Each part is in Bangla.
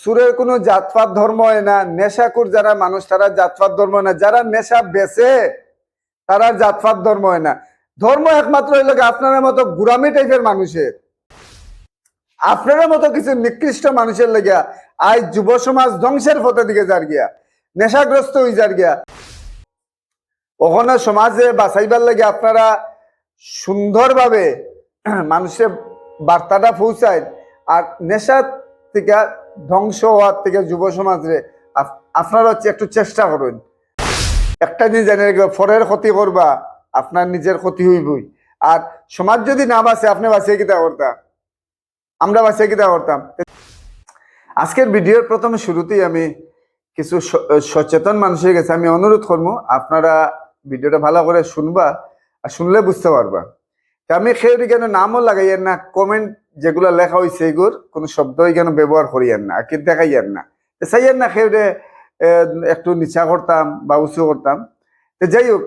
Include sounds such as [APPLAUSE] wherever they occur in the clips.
সুরের কোনো জাতপাত ধর্ম হয় না নেশাকুর যারা মানুষ, তারা জাতপাত ধর্ম না। যারা নেশা বেচে তারা জাতপাত ধর্ম হয় না। ধর্ম একমাত্র হইল আপনার মতো গুরামি টাইপের মানুষের। আপনার মতো কিছু নিকৃষ্ট মানুষের লেগিয়া আজ যুব সমাজ ধ্বংসের পথে দিকে যার গিয়া, নেশাগ্রস্ত হয়ে যার গিয়া। ওখানে সমাজে বাঁচাইবার লাগে আপনারা সুন্দরভাবে মানুষের বার্তাটা পৌঁছায় আর নেশার থেকে ধ্বংস হওয়ার থেকে যুব সমাজে আপ- আপনারা হচ্ছে একটু চেষ্টা করুন। একটা জিনিস জানি রাখবে, পরের ক্ষতি করবা আপনার নিজের ক্ষতি হইবই। আর সমাজ যদি না বাঁচে আপনি বাঁচিয়ে কিতা করতাম আমরা বাঁচিয়ে কিতা করতাম? আজকের ভিডিওর প্রথমে শুরুতেই আমি কিছু সচেতন মানুষের কাছে আমি অনুরোধ করব আপনারা ভিডিওটা ভালো করে শুনবা আর শুনলে বুঝতে পারবা। আমি খেয়ে কেন নামও লাগাইয়েন না কমেন্ট যেগুলো লেখা হয়েছে এগুর, কোনো শব্দ কেন ব্যবহার করিয়েন না কি দেখাইয়েন না। চাইয়েন না খেয়ে একটু নিচা করতাম বা উঁচু করতাম। তো যাই হোক,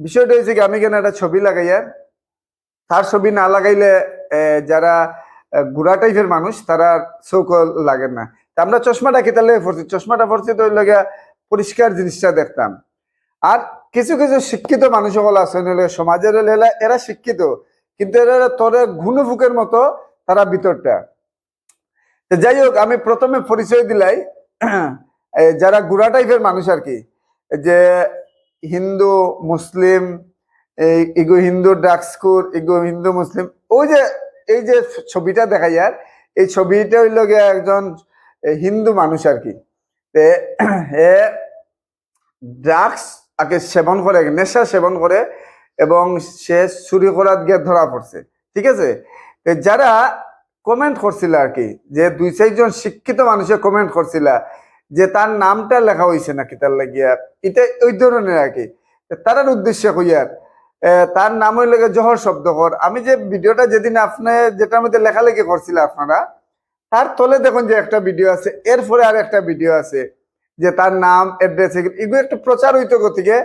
বিষয়টা হয়েছে কি, আমি কেন একটা ছবি লাগাইয়ার তার ছবি না লাগাইলে যারা গুড়া টাইপের মানুষ, তারা চৌক লাগে না। আমরা চশমাটা কেটে লেগে পড়ছি চশমাটা পড়ছি তো লগে পরিষ্কার জিনিসটা দেখতাম। আর কিছু কিছু শিক্ষিত মানুষ সকল আছে সমাজের এরা শিক্ষিত, কিন্তু এরা তোরে ঘুনুফুকের মতো তারা ভিতরটা। যাই হোক, আমি প্রথমে পরিচয় দিলাই যারা গুড়া টাইপের মানুষ আর কি, যে হিন্দু, মুসলিম ইগো হিন্দু ড্রাগসকুর ইগো হিন্দু, মুসলিম, ওই যে, এই যে ছবিটা দেখা যায় এই ছবিটা হইল গিয়ে একজন হিন্দু মানুষ আর কি। ড্রাগস আগে সেবন করে, নেশা সেবন করে, এবং সে চুরি করার গিয়ে ধরা পড়ছে, ঠিক আছে? যারা কমেন্ট করছিল আর কি যে দুই চারজন শিক্ষিত মানুষে কমেন্ট করছিল যে তার নামটা লেখা হয়েছে নাকি তার লাগিয়া এটা ওই ধরনের আর কি তে তারার উদ্দেশ্যে কইয়ার তার নাম হইল জহর শব্দকর। আমি যে ভিডিওটা যেদিন আপনি যেটার মধ্যে লেখালেখি করছিল আপনারা তার তলে দেখুন যে একটা ভিডিও আছে এরপরে আর একটা ভিডিও আছে যে তার নাম অ্যাড্রেস এগুলো একটু প্রচার হইতো গতিকে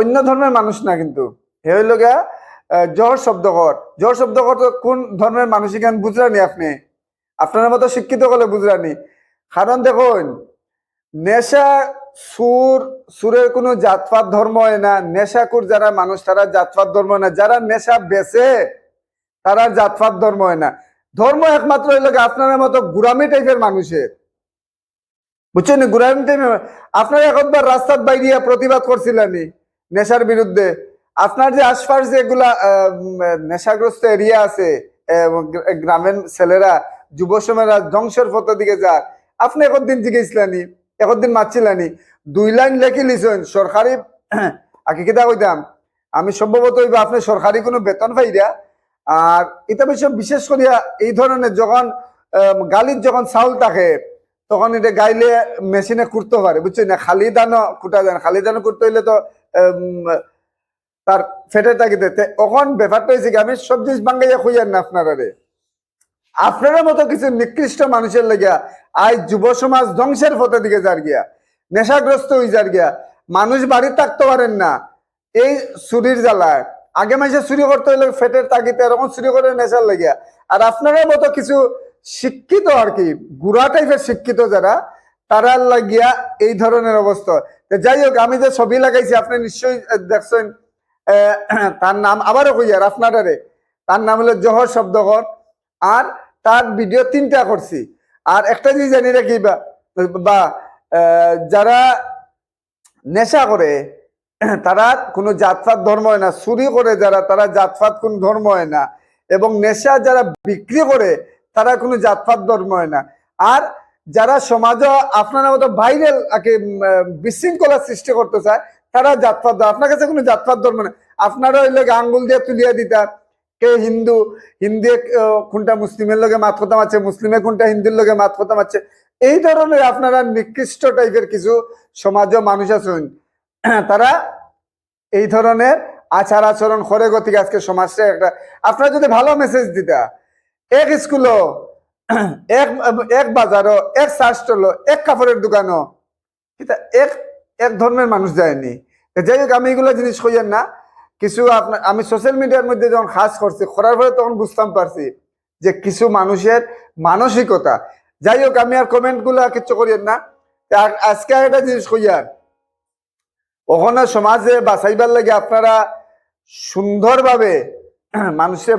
অন্য ধর্মের মানুষ না কিন্তু। হে হইল গিয়া আহ, জহর শব্দকর জহর শব্দকর তো কোন ধর্মের মানুষ এখানে বুঝরানি আপনি? আপনার মতো শিক্ষিত হলে বুঝরানি কারণ দেখুন, নেশা সুর, সুরের কোনো জাতপাত ধর্ম হয় না। নেশাকুর যারা মানুষ, তারা জাতপাত ধর্ম হয় না। যারা নেশা বেচে তারা জাতপাত ধর্ম হয় না। ধর্ম একমাত্র হইল আপনার মতো গুরামি টাইপের মানুষের। বুঝছেন গুরামি টাইপের আপনারা একবার রাস্তার বাইরিয়া প্রতিবাদ করছিলেন নেশার বিরুদ্ধে। আপনার যে আশপাশ যেগুলা নেশাগ্রস্ত এরিয়া আছে গ্রামের ছেলেরা, যুব সমাজরা ধ্বংসের পথের দিকে যায়, আপনি একদিন জিজ্ঞেসলানি একদিন মারছিলানি, দুই লাইন লেখি লিছেন, সরকারি, [CLEARS THROAT] আগে কিতা কইতাম, আমি সম্ভবত আপনি সরকারি কোনো বেতন পাইরা, আর এটা বিষয় বিশেষ করিয়া এই ধরনের যখন গালির যখন চাউল থাকে, তখন এটা গাইলে মেশিনে কুটতে পারে, বুঝছেন না? খালি দানো কুটা যায় খালি দানও কুটতে হইলে তো তার ফেটে থাকিতে এখন ব্যাপারটা হয়েছে আমি সব জিনিস বাঙ্গাইয়া খুঁজার না আপনারা রে আপনার মতো কিছু নিকৃষ্ট মানুষের লেগিয়া আজ যুব সমাজ ধ্বংসের পথে দিকে যার গিয়া, নেশাগ্রস্ত হয়ে যার গিয়া, মানুষ বাড়ি থাকতে পারেন না। এই চুরির জ্বালায়। আগে মাসে চুরি করতে হইলে ফেটের তাগিতে এরকম চুরি করে নেশার লেগিয়া। আর আপনার মতো কিছু শিক্ষিত আর কি, গুড়া টাইপের শিক্ষিত যারা, তারা লাগিয়া এই ধরনের অবস্থা। যাই হোক, আমি যে ছবি লাগাইছি, আপনি নিশ্চয়ই দেখছেন। [CLEARS THROAT] তার নাম আবারও কইয়ার আপনারে তার নাম হলো জহর শব্দকর আর তার ভিডিও তিনটা করছি। আর একটা জিনিস জানি রাখি বা যারা নেশা করে, [CLEARS THROAT] তারা কোনো জাতপাত ধর্ম হয় না। চুরি করে যারা, তারা জাতপাত কোনো ধর্ম হয় না। এবং নেশা যারা বিক্রি করে, তারা কোনো জাতপাত ধর্ম হয় না। আর যারা সমাজে আপনার মতো ভাইরাল বিশৃঙ্খলা সৃষ্টি করতে চায় তারা জাতপাত ধর্ম আপনার কাছে কোনো জাতপাত ধর্ম না আপনারা ওই হইলে আঙ্গুল দিয়ে তুলিয়া দিতা। কে হিন্দু? হিন্দি কোনটা মুসলিমের লগে মাত কথা আছে মুসলিমে কোনটা হিন্দুর লগে মাত কথা আছে এই ধরনের আপনারা নিকৃষ্ট টাইপের কিছু সমাজ মানুষ আছেন [CLEARS THROAT] তারা এই ধরনের আচার আচরণ করে গতিকে আজকে সমাজটা একটা, আপনারা যদি ভালো মেসেজ দিতা, এক স্কুলও [CLEARS THROAT] এক এক বাজারও, এক শাস্ত্রলো এক কাপড়ের দোকানও এক এক ধর্মের মানুষ যায়নি। যাই হোক, আমি এগুলো জিনিস কইয়েন না। কিছু আপনার আমি সোশ্যাল মিডিয়ার মধ্যে যখন খাস করছি, করার পরে তখন বুঝতাম পারছি যে কিছু মানুষের মানসিকতা। যাই হোক, আমি আর কমেন্টগুলা কিচ্ছু করিয়েন না। আজকে একটা জিনিস কইয়ার ওখানে সমাজে বাঁচাইবার লাগে আপনারা সুন্দরভাবে [CLEARS THROAT] মানুষের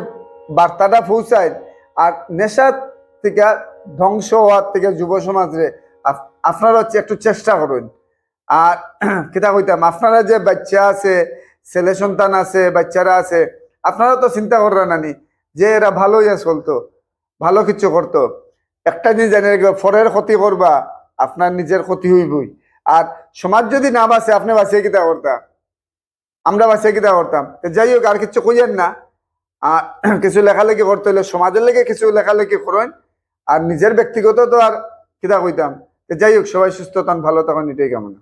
বার্তাটা পৌঁছায় আর নেশার থেকে ধ্বংস হওয়ার থেকে যুব সমাজে আপ- আপনারা হচ্ছে একটু চেষ্টা করুন। আর [CLEARS THROAT] কিতা কইতাম, আপনারা যে বাচ্চা আছে, ছেলে সন্তান আছে, বাচ্চারা আছে, আপনারা তো চিন্তা করেন নানি, যে এরা ভালো ইয়ে চলতো ভালো কিছু করতো। একটা জিনিস জানি রাখবে ফরের ক্ষতি করবা, আপনার নিজের ক্ষতি হইবই। আর সমাজ যদি না বাঁচে, আপনি বাঁচিয়ে কিতা করতাম? আমরা বাঁচিয়ে কিতা করতাম? যাই হোক, আর কিছু কইয়েন না। আর [CLEARS THROAT] কিছু লেখালেখি করতে হলে সমাজের লেগে কিছু লেখালেখি করেন, আর নিজের ব্যক্তিগত তো আর কিতা কইতাম। যাই হোক, সবাই সুস্থ থান ভালো তখন এটাই কামনা।